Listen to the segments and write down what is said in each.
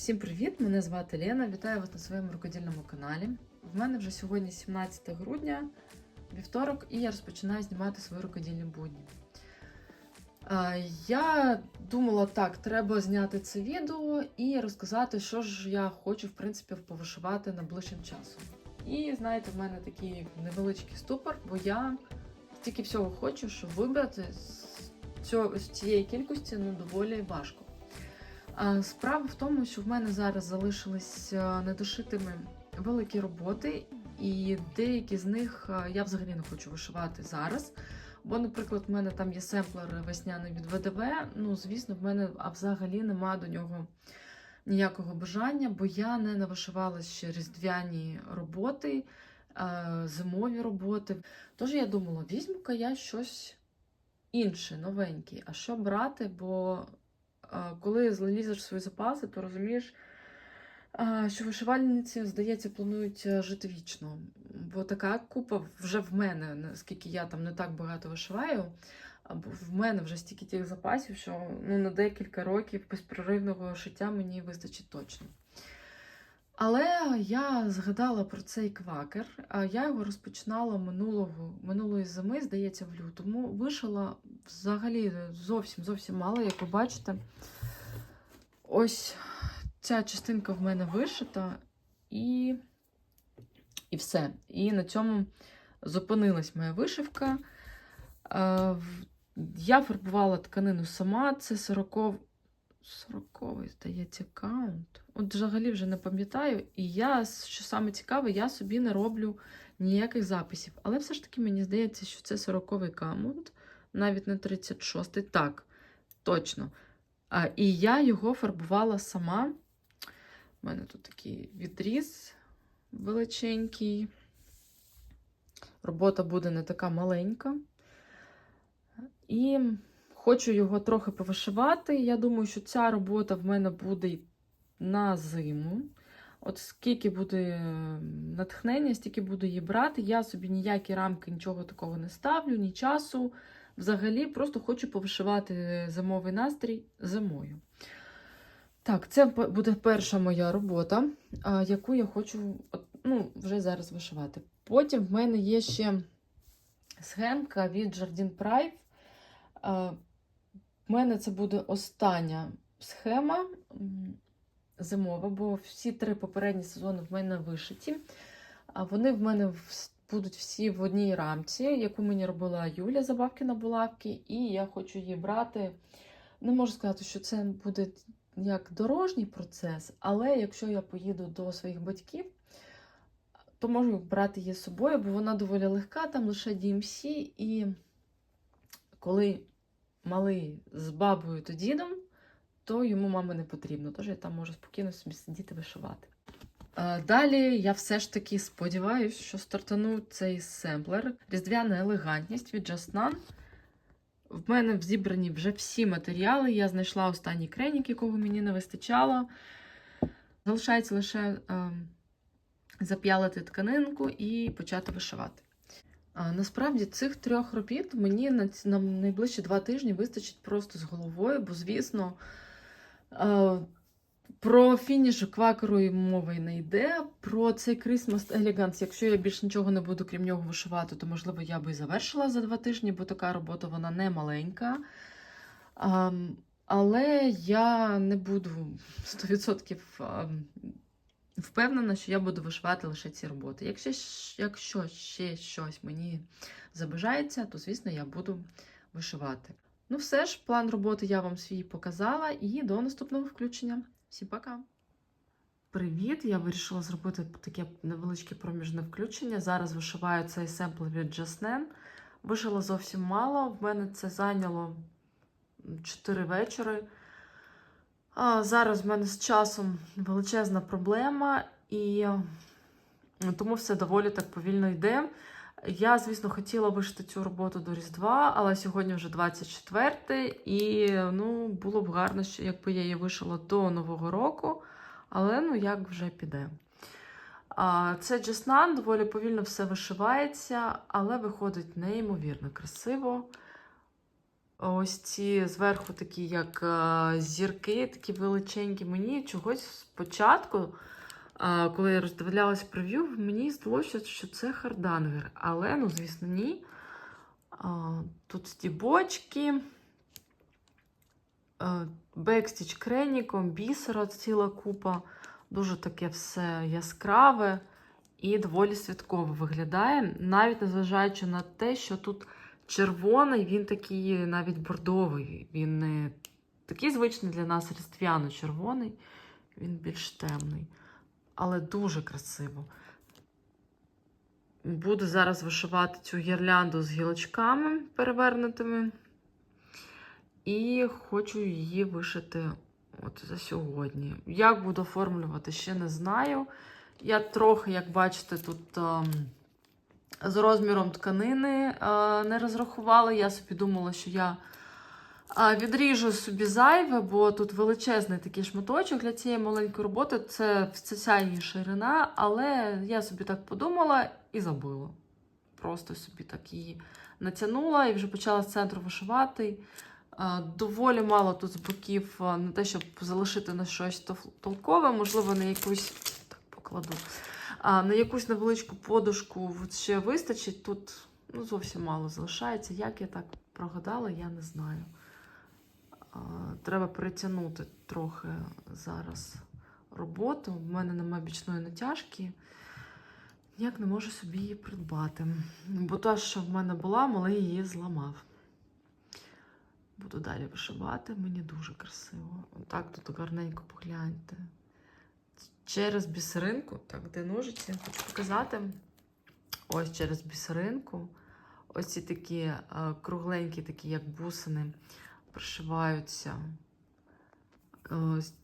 Всім привіт! Мене звати Лена. Вітаю вас на своєму рукодільному каналі. В мене вже сьогодні 17 грудня, вівторок, і я розпочинаю знімати свої рукодільні будні. Я думала, так, треба зняти це відео і розказати, що ж я хочу, в принципі, повишивати найближчим часом. І знаєте, в мене такий невеличкий ступор, бо я стільки всього хочу, що вибрати з цієї кількості ну, доволі важко. Справа в тому, що в мене зараз залишились а, недошитими великі роботи, і деякі з них я взагалі не хочу вишивати зараз. Бо, наприклад, в мене там є семплер весняний від ВДВ. Ну, звісно, в мене взагалі нема до нього ніякого бажання, бо я не навишивала ще різдвяні роботи, зимові роботи. Тож я думала, візьму-ка я щось інше, новеньке. А що брати? Бо коли лізеш в свої запаси, то розумієш, що вишивальниці, здається, планують е, жити вічно. Бо така купа вже в мене, наскільки я там не так багато вишиваю, в мене вже стільки тих запасів, що ну, на декілька років безпроривного життя мені вистачить точно. Але я згадала про цей квакер. Я його розпочинала минулого, минулої зими, здається, в лютому. Вишила взагалі зовсім зовсім мало, як ви бачите. Ось ця частинка в мене вишита, і, і все. І на цьому зупинилась моя вишивка. Я фарбувала тканину сама, це 40 40-й, здається, каунт. От взагалі вже не пам'ятаю. І я, що саме цікаве, я собі не роблю ніяких записів. Але все ж таки мені здається, що це 40-й каунт, навіть не 36-й. Так, точно. А, і я його фарбувала сама. У мене тут такий відріз величенький. Робота буде не така маленька. І хочу його трохи повишивати. Я думаю, що ця робота в мене буде на зиму. От скільки буде е, натхнення, стільки буду її брати. Я собі ніякі рамки, нічого такого не ставлю, ні часу. Взагалі, просто хочу повишивати зимовий настрій зимою. Так, це буде перша моя робота, яку я хочу ну, вже зараз вишивати. Потім в мене є ще схемка від Jardin Prive. А, В мене це буде остання схема зимова, бо всі три попередні сезони в мене вишиті. А вони в мене будуть всі в одній рамці, яку мені робила Юля забавки на булавки, і я хочу її брати. Не можу сказати, що це буде як дорожній процес, але якщо я поїду до своїх батьків, то можу брати її з собою, бо вона доволі легка, там лише DMC, і коли малий з бабою та дідом, то йому мами не потрібно. Тож я там можу спокійно собі сидіти вишивати. Е, Далі я все ж таки сподіваюся, що стартану цей семплер. Різдвяна елегантність від Just None. В мене зібрані вже всі матеріали. Я знайшла останній кренік, якого мені не вистачало. Залишається лише е, зап'ялити тканинку і почати вишивати. А, насправді цих трьох робіт мені на, ці- на найближчі два тижні вистачить просто з головою, бо, звісно, про фініш квакеру і мови не йде. Про цей Christmas Elegance, якщо я більш нічого не буду крім нього вишивати, то можливо я би і завершила за два тижні, бо така робота вона не маленька. Але я не буду 100% впевнена, що я буду вишивати лише ці роботи. Якщо, якщо ще щось мені забажається, то, звісно, я буду вишивати. Ну, все ж, план роботи я вам свій показала, і до наступного включення. Всім пока! Привіт! Я вирішила зробити таке невеличке проміжне включення. Зараз вишиваю цей семпл від Jasnen. Вишила зовсім мало. В мене це зайняло 4 вечори. А зараз в мене з часом величезна проблема, і тому все доволі так повільно йде. Я, звісно, хотіла вишити цю роботу до Різдва, але сьогодні вже 24 і ну, було б гарно, що якби я її вишила до Нового року, але ну як вже піде. А, Це Джеснан, доволі повільно все вишивається, але виходить неймовірно красиво. ось ці зверху такі, як е, зірки, такі величенькі. Мені чогось спочатку, коли я роздивлялась прев'ю, мені здалося, що це хардангер. Але, ну, звісно, ні. Тут стібочки, бекстіч креніком, бісера ціла купа. Дуже таке все яскраве і доволі святково виглядає, навіть незважаючи на те, що тут червоний, він такий навіть бордовий. Він не такий звичний для нас різдвяно-червоний, він більш темний, але дуже красиво. Буду зараз вишивати цю гірлянду з гілочками перевернутими. І хочу її вишити от за сьогодні. Як буду оформлювати, ще не знаю. Я трохи, як бачите, тут ем, з розміром тканини е, не розрахувала. Я собі думала, що я відріжу собі зайве, бо тут величезний такий шматочок для цієї маленької роботи. Це, вся її ширина, але я собі так подумала і забула. Просто собі так її натягнула і вже почала з центру вишивати. Доволі мало тут з боків на те, щоб залишити на щось толкове, можливо, на якусь так покладу. На якусь невеличку подушку ще вистачить. Тут ну, зовсім мало залишається. Як я так прогадала, я не знаю. Треба перетягнути трохи зараз роботу. У мене немає бічної натяжки. Ніяк не можу собі її придбати. Бо та, що в мене була, малий її зламав. Буду далі вишивати, мені дуже красиво. Отак тут гарненько погляньте. Через бісеринку, так, де ножиці, хочу показати. Ось через бісеринку. Ось ці такі е, кругленькі, такі, як бусини, пришиваються. Ось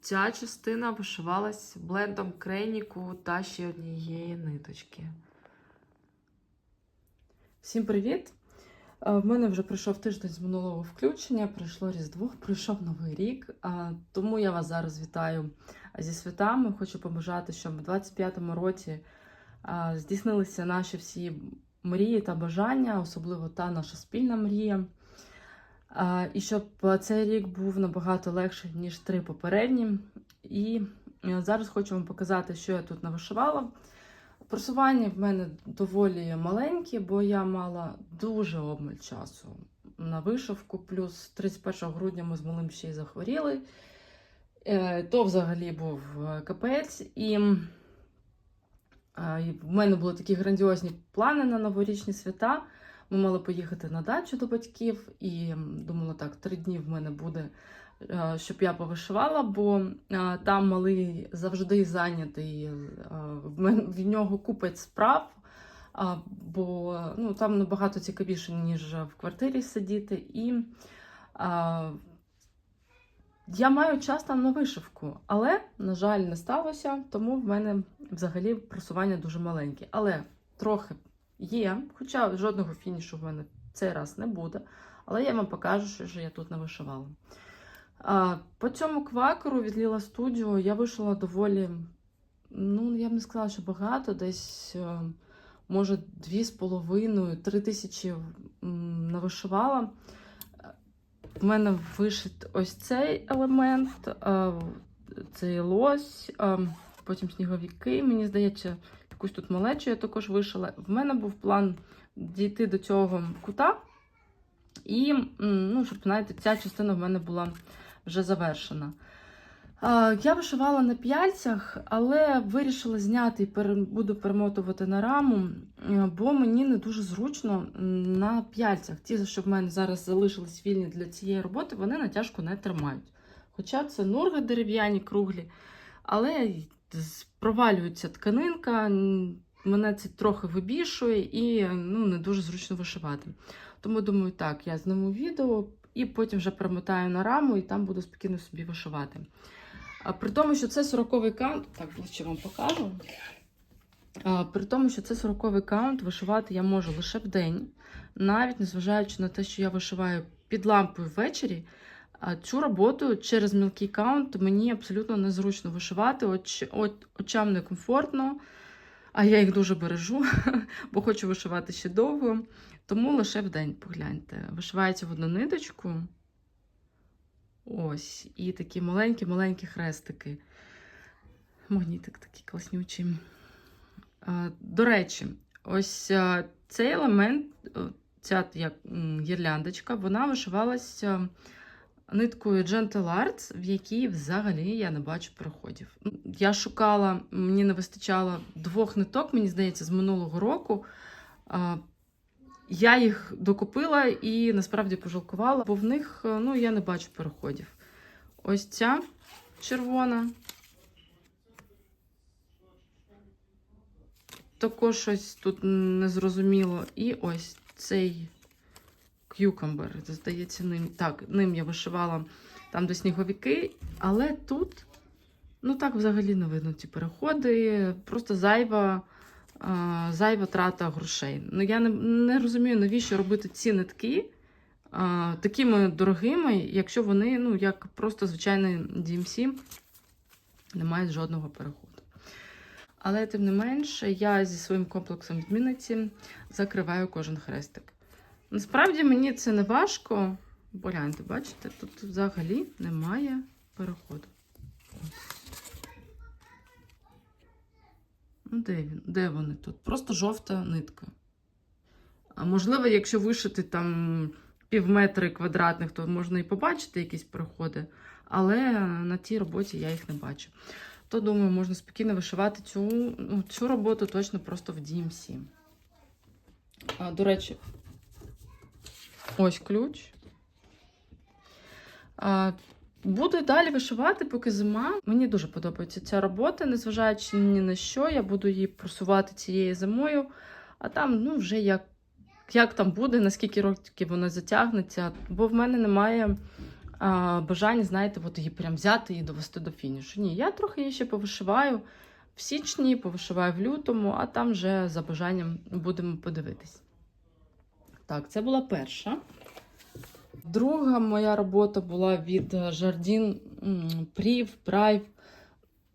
ця частина вишивалась блендом креніку та ще однієї ниточки. Всім привіт! Е, В мене вже пройшов тиждень з минулого включення, пройшло Різдво, пройшов Новий рік. Тому я вас зараз вітаю зі святами. Хочу побажати, щоб у 25-му році здійснилися наші всі мрії та бажання, особливо та наша спільна мрія. І щоб цей рік був набагато легший, ніж три попередні. І е, зараз хочу вам показати, що я тут навишивала. Просування в мене доволі маленькі, бо я мала дуже обмаль часу на вишивку. Плюс 31 грудня ми з малим ще й захворіли. Е, То взагалі був е, капець. І в мене були такі грандіозні плани на новорічні свята. Ми мали поїхати на дачу до батьків, і думала, так, три дні в мене буде, е, щоб я повишивала, бо е, там малий завжди зайнятий. е, В нього купить справ, бо ну, там набагато цікавіше, ніж в квартирі сидіти. І я маю час там на вишивку, але, на жаль, не сталося, тому в мене взагалі просування дуже маленьке. Але трохи є, хоча жодного фінішу в мене цей раз не буде. Але я вам покажу, що я тут навишивала. А, по цьому квакеру від Ліла Studio я вишила доволі, ну, я б не сказала, що багато, десь, е, може, дві з половиною, три тисячі м, навишивала. В мене вишит ось цей елемент, е, цей лось, е, потім сніговики. Мені здається, якусь тут малечу я також вишила. В мене був план дійти до цього кута. І, ну, щоб, знаєте, ця частина в мене була вже завершена. Я вишивала на п'яльцях, але вирішила зняти і буду перемотувати на раму, бо мені не дуже зручно на п'яльцях. Ті, що в мене зараз залишились вільні для цієї роботи, вони натяжку не тримають. Хоча це нурги дерев'яні, круглі, але провалюється тканинка, мене це трохи вибішує і ну, не дуже зручно вишивати. Тому думаю, так, я зніму відео і потім вже перемотаю на раму, і там буду спокійно собі вишивати. А при тому, що це 40-й каунт, так, ближче вам покажу. А, при тому, що це 40-й каунт, вишивати я можу лише в день, навіть незважаючи на те, що я вишиваю під лампою ввечері. Цю роботу через мілкий каунт мені абсолютно незручно вишивати, оч, от, очам некомфортно. А я їх дуже бережу, бо хочу вишивати ще довго. Тому лише в день погляньте. Вишивається в одну ниточку. Ось. І такі маленькі-маленькі хрестики. Магнітик такий класнючий. До речі, ось цей елемент, ця як гірляндочка, вона вишивалася ниткою Gentle Arts, в якій взагалі я не бачу переходів. Я шукала, мені не вистачало двох ниток, мені здається, з минулого року. Я їх докупила і насправді пожалкувала, бо в них е, ну, я не бачу переходів. Ось ця червона. Також щось тут незрозуміло. І ось цей к'юкамбер. Здається, ним. Так, ним я вишивала там до сніговики, але тут, ну так, взагалі не видно ці переходи. Просто зайва, а, зайва трата грошей. Ну, я не, не розумію, навіщо робити ці нитки а, такими дорогими, якщо вони, ну, як просто звичайний DMC, не мають жодного переходу. Але, тим не менше, я зі своїм комплексом відмінниці закриваю кожен хрестик. Насправді мені це не важко. Погляньте, бачите, тут взагалі немає переходу. Ну, де він? Де вони тут? Просто жовта нитка. А можливо, якщо вишити там пів метри квадратних, то можна і побачити якісь переходи. Але на тій роботі я їх не бачу. То, думаю, можна спокійно вишивати цю, ну, цю роботу точно просто в DMC. А, до речі, ось ключ. Буду далі вишивати, поки зима. Мені дуже подобається ця робота, незважаючи ні на що, я буду її просувати цією зимою, а там, ну, вже як, як там буде, наскільки років вона затягнеться, бо в мене немає а, бажання, знаєте, от її прям взяти і довести до фінішу. Ні, я трохи її ще повишиваю в січні, повишиваю в лютому, а там вже за бажанням будемо подивитись. Так, це була перша. Друга моя робота була від Жардін Прів, Прайв.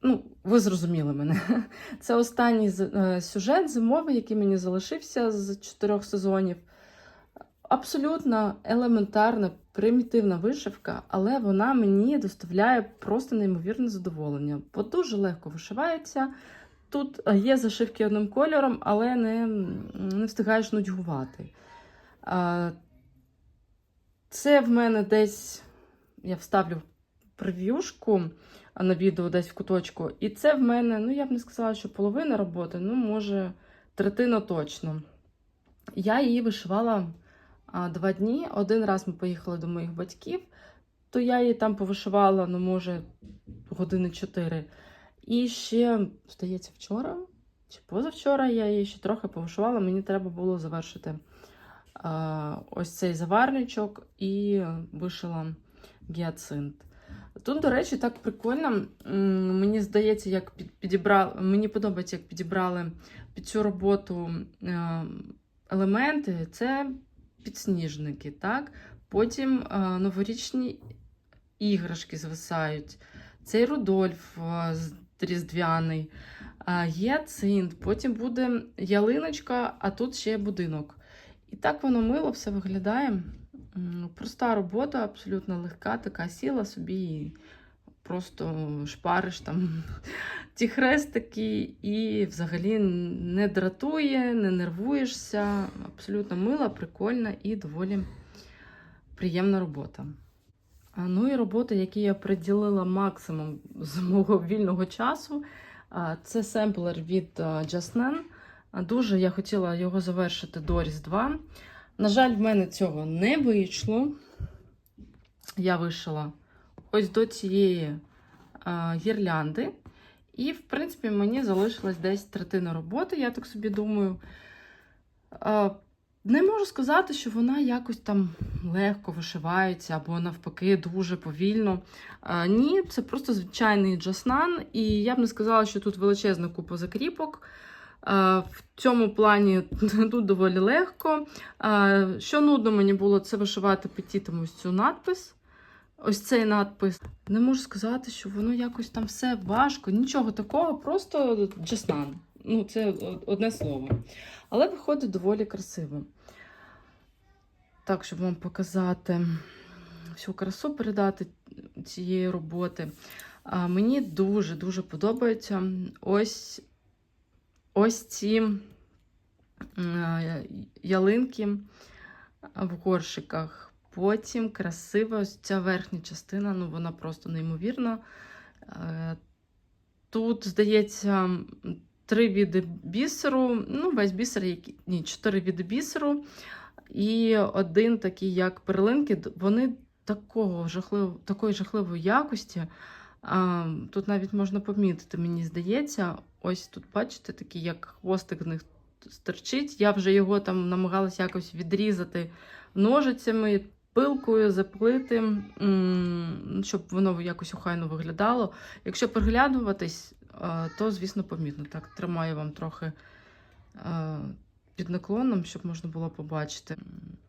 Ну, ви зрозуміли мене. Це останній е, сюжет зимовий, який мені залишився з чотирьох сезонів. Абсолютно елементарна, примітивна вишивка, але вона мені доставляє просто неймовірне задоволення, бо дуже легко вишивається. Тут е, є зашивки одним кольором, але не, не встигаєш нудьгувати. Це в мене десь, я вставлю прев'юшку на відео десь в куточку. І це в мене, ну я б не сказала, що половина роботи, ну, може, третина точно. Я її вишивала два дні. Один раз ми поїхали до моїх батьків, то я її там повишивала, ну, може, години чотири. І ще, здається, вчора чи позавчора я її ще трохи повишивала, мені треба було завершити ось цей заварничок і вишила гіацинт. Тут, до речі, так прикольно. Мені здається, як підібрали, мені подобається, як підібрали під цю роботу е, елементи. Це підсніжники, так? Потім е, новорічні іграшки звисають. Цей Рудольф е, різдвяний, е, є цинт, потім буде ялиночка, а тут ще будинок. І так воно мило все виглядає. Проста робота, абсолютно легка, така сіла собі і просто шпариш там ті хрестики і взагалі не дратує, не нервуєшся. Абсолютно мила, прикольна і доволі приємна робота. Ну і роботи, які я приділила максимум з мого вільного часу, це семплер від а, Jasnan. Дуже я хотіла його завершити до Різдва. На жаль, в мене цього не вийшло. Я вишила ось до цієї а, гірлянди. І, в принципі, мені залишилась десь третина роботи, я так собі думаю. А, не можу сказати, що вона якось там легко вишивається або навпаки дуже повільно. А, ні, це просто звичайний джаснан, і я б не сказала, що тут величезна купа закріпок. В цьому плані тут доволі легко. Що нудно мені було, це вишивати петітом ось цю надпис. Ось цей надпис. Не можу сказати, що воно якось там все важко, нічого такого, просто джаснан. ну, це одне слово. Але виходить доволі красиво. Так, щоб вам показати всю красу передати цієї роботи. Мені дуже-дуже подобаються ось, ось ці е, ялинки в горшиках. Потім красива ось ця верхня частина, ну вона просто неймовірна. Е, Тут, здається, три види бісеру, ну, весь бісер, ні, чотири види бісеру. І один такий, як перлинки, вони такого жахлив, такої жахливої якості. Тут навіть можна помітити, мені здається, ось тут, бачите, такий, як хвостик в них стерчить. Я вже його там намагалася якось відрізати ножицями, пилкою, заплити, щоб воно якось охайно виглядало. Якщо приглядуватись, е, то, звісно, помітно. Так, тримаю вам трохи е, під наклоном, щоб можна було побачити.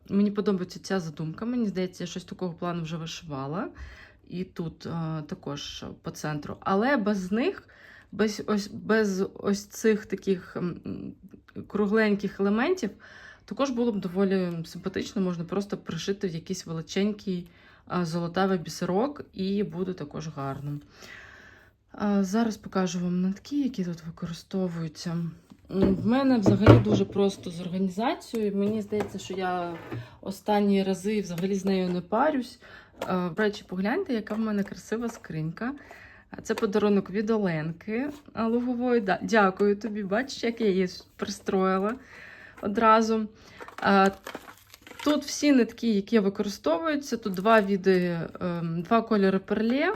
Мені подобається ця задумка. Мені здається, я щось такого плану вже вишивала. І тут е, також по центру. Але без них, без ось, без ось цих таких кругленьких елементів, також було б доволі симпатично, можна просто пришити в якийсь величенький золотавий бісерок, і буде також гарно. Зараз покажу вам нитки, які тут використовуються. В мене взагалі дуже просто з організацією. Мені здається, що я останні рази взагалі з нею не парюсь. До речі, погляньте, яка в мене красива скринька. Це подарунок від Оленки Лугової. Дякую тобі. Бачиш, як я її пристроїла одразу. Тут всі нитки, які використовуються, тут два види, ем, два кольори перле.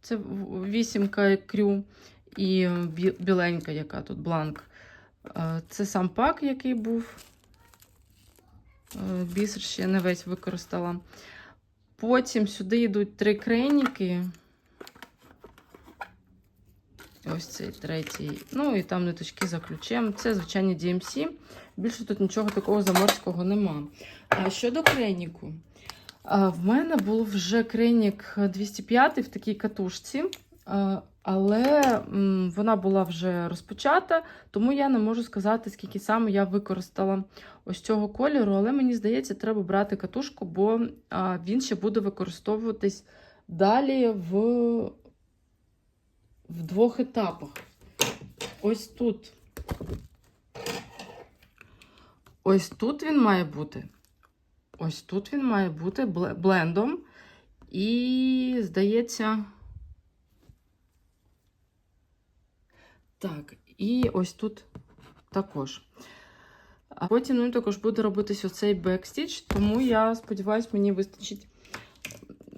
Це вісімка крю і біленька, яка тут бланк. Це сам пак, який був. Е, Бісер ще не весь використала. Потім сюди йдуть три крейніки. Ось цей третій. Ну і там ниточки за ключем. Це звичайні DMC. Більше тут нічого такого заморського нема. А щодо крейніку, а, в мене був вже крейнік 205 в такій катушці, але вона була вже розпочата, тому я не можу сказати, скільки саме я використала ось цього кольору. Але мені здається, треба брати катушку, бо він ще буде використовуватись далі в, в двох етапах. Ось тут. Ось тут він має бути. Ось тут він має бути блендом. І, здається. Так, і ось тут також. А потім ну, також буде робитись оцей бекстіч, тому я сподіваюся, мені вистачить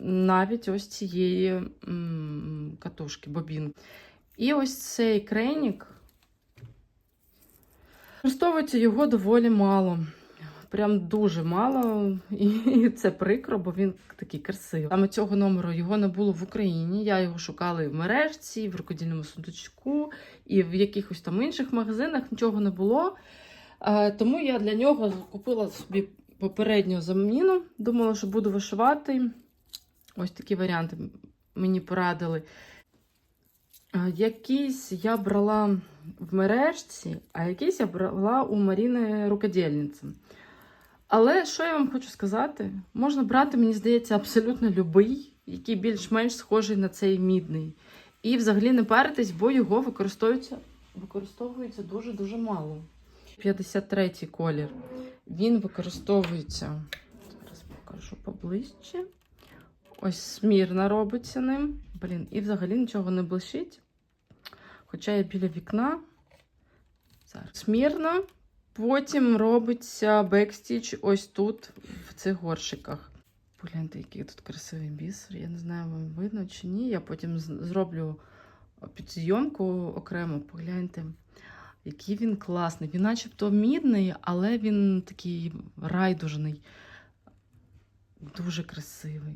навіть ось цієї катушки, бобін. І ось цей крейнік. Використовується його доволі мало. Прям дуже мало, і це прикро, бо він такий красивий. Саме цього номеру його не було в Україні. Я його шукала і в мережці, і в рукодільному сундучку, і в якихось там інших магазинах нічого не було. Е, Тому я для нього купила собі попередню заміну. Думала, що буду вишивати. Ось такі варіанти мені порадили. Якісь я брала в мережці, а якісь я брала у Маріни рукодільниці. Але що я вам хочу сказати? Можна брати, мені здається, абсолютно любий, який більш-менш схожий на цей мідний. І взагалі не паритись, бо його використовується, використовується дуже-дуже мало. 53 колір. Він використовується. Зараз покажу поближче. Ось смірна робиться ним. Блін, і взагалі нічого не блищить. Хоча я біля вікна. Зараз. Смірно. Потім робиться бекстіч ось тут, в цих горшиках. Погляньте, який тут красивий бісер. Я не знаю, вам видно чи ні. Я потім зроблю підзйомку окремо. Погляньте, який він класний. Він начебто мідний, але він такий райдужний. Дуже красивий.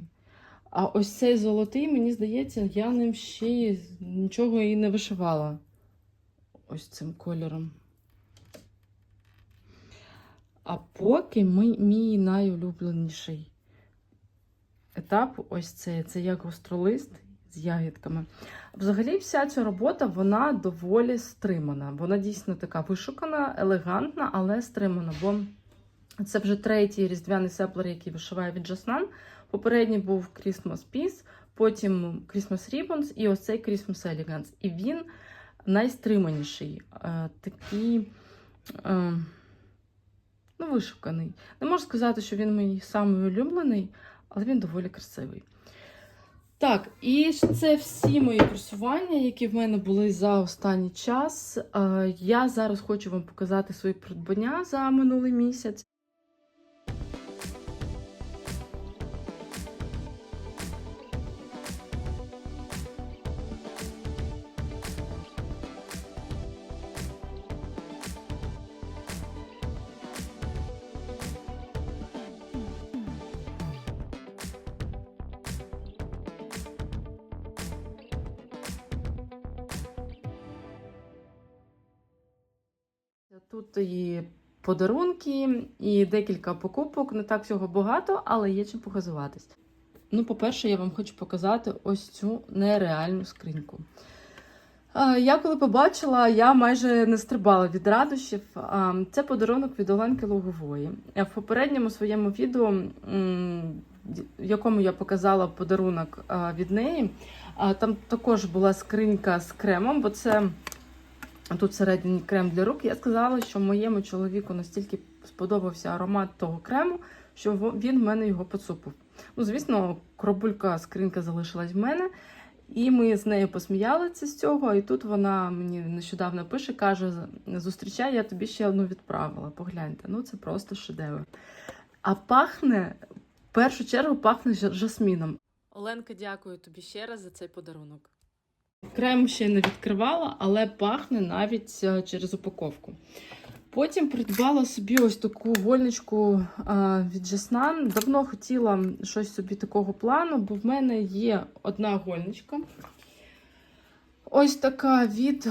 А ось цей золотий, мені здається, я ним ще нічого і не вишивала. Ось цим кольором. А поки ми, мій найулюбленіший етап ось це. Це як гостролист. з ягідками. Взагалі, вся ця робота вона доволі стримана. Вона дійсно така вишукана, елегантна, але стримана. Бо це вже третій різдвяний сеплер, який вишиває від Жаснан. Попередній був Christmas Peace, потім Christmas Ribbons і ось цей Christmas Elegance. І він найстриманіший, е, такий е, ну, вишуканий. Не можу сказати, що він мій самий улюблений, але він доволі красивий. Так, і це всі мої просування, які в мене були за останній час. Е, Я зараз хочу вам показати свої придбання за минулий місяць. Тут подарунки, і декілька покупок. Не так всього багато, але є чим показуватись. Ну, по-перше, я вам хочу показати ось цю нереальну скриньку. Я коли побачила, я майже не стрибала від радощів. Це подарунок від Оленки Лугової. В попередньому своєму відео, в якому я показала подарунок від неї, там також була скринька з кремом, бо це тут всередині крем для рук. Я сказала, що моєму чоловіку настільки сподобався аромат того крему, що він в мене його поцупив. Ну, звісно, коробулька скринька залишилась в мене, і ми з нею посміялися з цього. І тут вона мені нещодавно пише, каже: зустрічай, я тобі ще одну відправила. Погляньте, ну це просто шедевр. А пахне, в першу чергу, пахне жа- жасміном. Оленка, дякую тобі ще раз за цей подарунок. Крем ще не відкривала, але пахне навіть е, через упаковку. Потім придбала собі ось таку гольничку а, від Жаснан. Давно хотіла щось собі такого плану, бо в мене є одна гольничка. Ось така від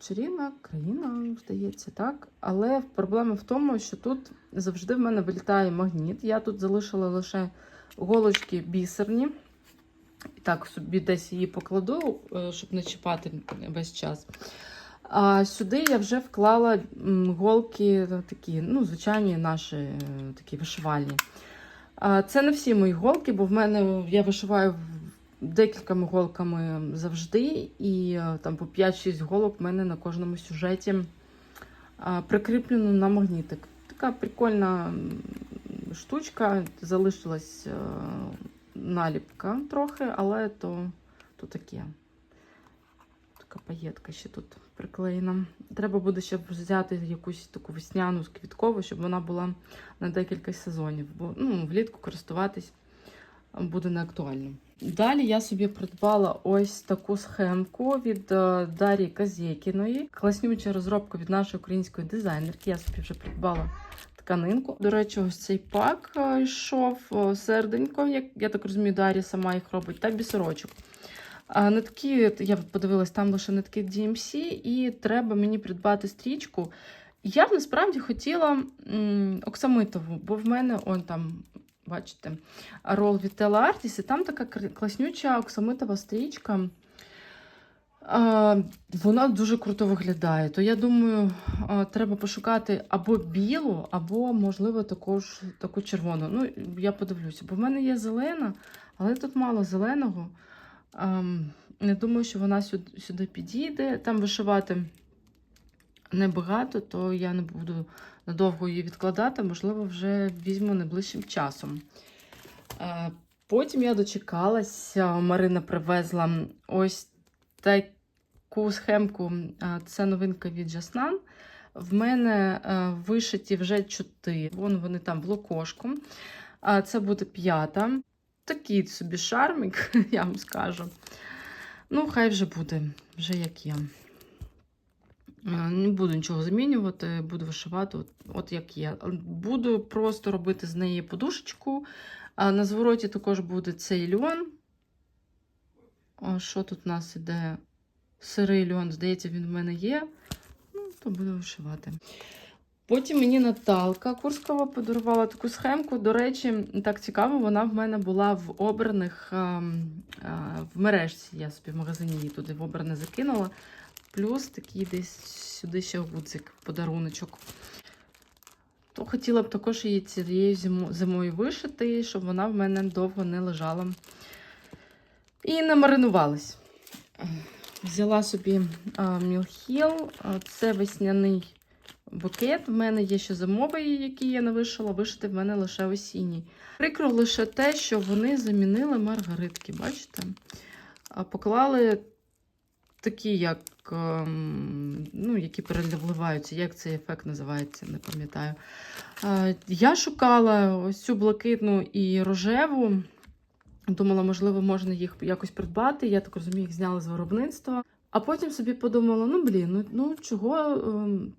Чарівна країна, здається, так. Але проблема в тому, що тут завжди в мене вилітає магніт. Я тут залишила лише голочки бісерні. Так собі десь її покладу, е, щоб не чіпати весь час. А сюди я вже вклала голки такі, ну, звичайні наші е, такі вишивальні. Це не всі мої голки, бо в мене я вишиваю декількома голками завжди, і е, там по 5-6 голок в мене на кожному сюжеті прикріплено на магнітик. Така прикольна штучка, залишилась наліпка трохи, але то, то таке. Така паєтка ще тут приклеєна. Треба буде ще взяти якусь таку весняну квіткову, щоб вона була на декілька сезонів, бо ну, влітку користуватись буде не актуально. Далі я собі придбала ось таку схемку від е, Дарії Казєкіної. Класнюча розробка від нашої української дизайнерки. Я собі вже придбала тканинку. До речі, ось цей пак е, йшов серденько, як я так розумію, Дар'я сама їх робить, та бісерочок. А нитки, я подивилась, там лише нитки DMC, і треба мені придбати стрічку. Я б насправді хотіла м, оксамитову, бо в мене он там, бачите, рол від Tela Artis, і там така класнюча оксамитова стрічка. Вона дуже круто виглядає. То я думаю, треба пошукати або білу, або, можливо, також таку червону. Ну, я подивлюся, бо в мене є зелена, але тут мало зеленого. Ем, Не думаю, що вона сюди, сюди підійде. Там вишивати небагато, то я не буду надовго її відкладати, можливо, вже візьму найближчим часом. Е, Потім я дочекалася, Марина привезла ось таку схемку. Це новинка від Жаснан. В мене вишиті вже чотири. Вон вони там в лукошку. А Це буде п'ята. Такий собі шармік, я вам скажу. Ну, хай вже буде, вже як є. Не буду нічого змінювати, буду вишивати, от, от як є. Буду просто робити з неї подушечку. На звороті також буде цей льон. Що тут у нас іде? Сирий льон, здається, він в мене є. Ну, то буду вишивати. Потім мені Наталка Курскова подарувала таку схемку. До речі, так цікаво, вона в мене була в обраних ем, е, в мережці. Я собі в магазині її туди в обране закинула. Плюс такий десь сюди ще гудзик, подаруночок. То хотіла б також її цією зимою вишити, щоб вона в мене довго не лежала і. Е, Взяла собі Мілхіл, це весняний букет. В мене є ще зимовий, який я не вишила, вишити в мене лише осінній. Прикро лише те, що вони замінили маргаритки, бачите? Поклали такі, як, ем, ну, які переливаються, як цей ефект називається, не пам'ятаю. Я шукала ось цю блакитну і рожеву. Думала, можливо, можна їх якось придбати. Я так розумію, їх зняли з виробництва. А потім собі подумала: ну блін, ну, ну чого. ем,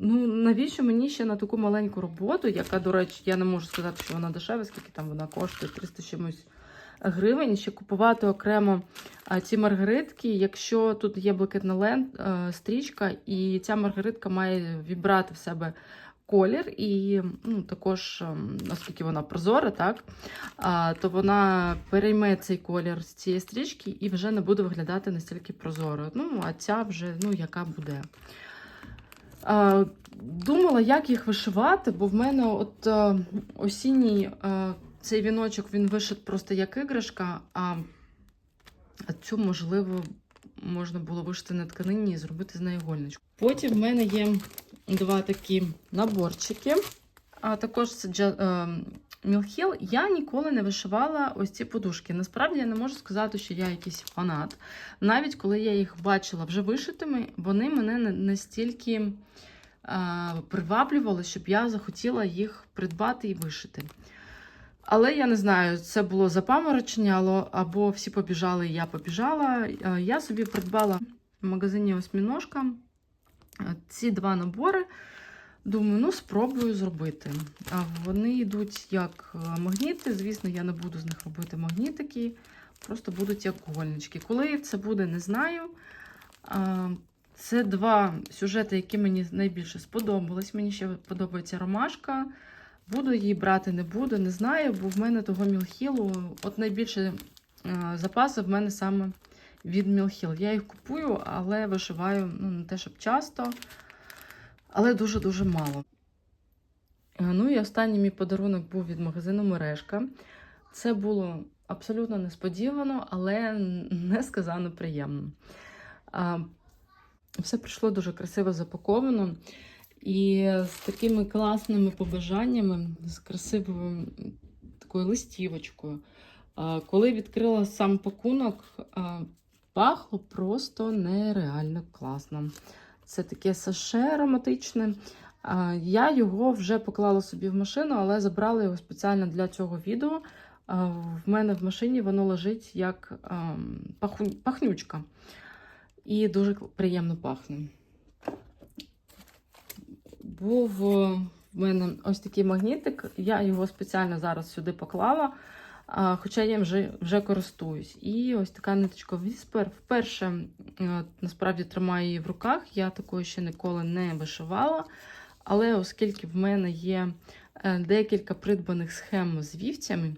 Ну, навіщо мені ще на таку маленьку роботу, яка, до речі, я не можу сказати, що вона дешева, скільки там вона коштує 300 чимось гривень. Ще купувати окремо ці маргаритки, якщо тут є блакитна лен, а, стрічка, і ця маргаритка має вібрати в себе колір, і ну, також, ем, оскільки вона прозора, так, то вона перейме цей колір з цієї стрічки і вже не буде виглядати настільки прозоро. Ну, а ця вже, ну, яка буде. Думала, як їх вишивати, бо в мене от е, осінній е, цей віночок він вишит просто як іграшка, а цю, можливо, можна було вишити на тканині і зробити з неї гольничку. Потім в мене є два такі наборчики. А також це е, Мілхіл. Я ніколи не вишивала ось ці подушки. Насправді я не можу сказати, що я якийсь фанат. Навіть коли я їх бачила вже вишитими, вони мене настільки е, приваблювали, щоб я захотіла їх придбати і вишити. Але я не знаю, це було запаморочення, або всі побіжали, і я побіжала. Е, Я собі придбала в магазині Осьміножка е, ці два набори. Думаю, ну спробую зробити. Вони йдуть як е, магніти. Звісно, я не буду з них робити магнітики, просто будуть як гольнички. Коли це буде, не знаю. Це два сюжети, які мені найбільше сподобались. Мені ще подобається ромашка. Буду її брати, не буду, не знаю, бо в мене того мілхілу, от найбільше е, запаси в мене саме від мілхіл. Я їх купую, але вишиваю ну, не те, щоб часто але дуже-дуже мало. Е, Ну і останній мій подарунок був від магазину Мережка. Це було абсолютно несподівано, але несказано приємно. Все прийшло дуже красиво запаковано. І з такими класними побажаннями, з красивою такою листівочкою. Коли відкрила сам пакунок, пахло просто нереально класно. Це таке саше ароматичне. Я його вже поклала собі в машину, але забрала його спеціально для цього відео. В мене в машині воно лежить як пахнючка. І дуже приємно пахне. Був е, в мене ось такий магнітик. Я його спеціально зараз сюди поклала. Хоча я вже, вже користуюсь. І ось така ниточка Whisper. Вперше е, насправді тримаю її в руках. Я такої ще ніколи не вишивала. Але оскільки в мене є е, декілька придбаних схем з вівцями,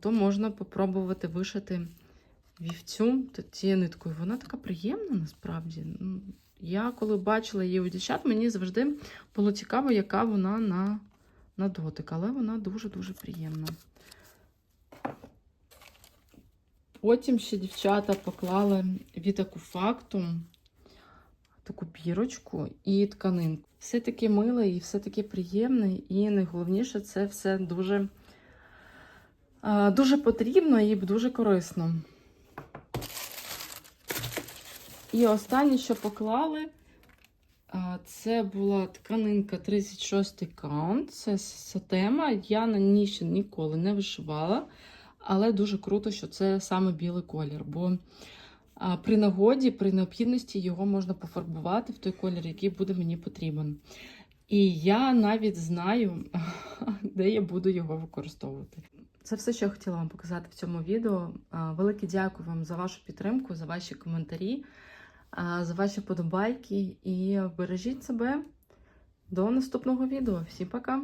то можна попробувати вишити вівцю цією ниткою. Вона така приємна насправді. Я коли бачила її у дівчат, мені завжди було цікаво, яка вона на, на дотик, але вона дуже-дуже приємна. Потім ще дівчата поклали від факту таку бірочку і тканинку. Все таке миле і все таке приємне, і найголовніше це все дуже, дуже потрібно і дуже корисно. І останнє, що поклали, це була тканинка 36 каунт. Це сатема. Я на ній ще ніколи не вишивала. Але дуже круто, що це саме білий колір, бо при нагоді, при необхідності його можна пофарбувати в той колір, який буде мені потрібен. І я навіть знаю, де я буду його використовувати. Це все, що я хотіла вам показати в цьому відео. Велике дякую вам за вашу підтримку, за ваші коментарі, за ваші подобайки. І бережіть себе. До наступного відео. Всім пока!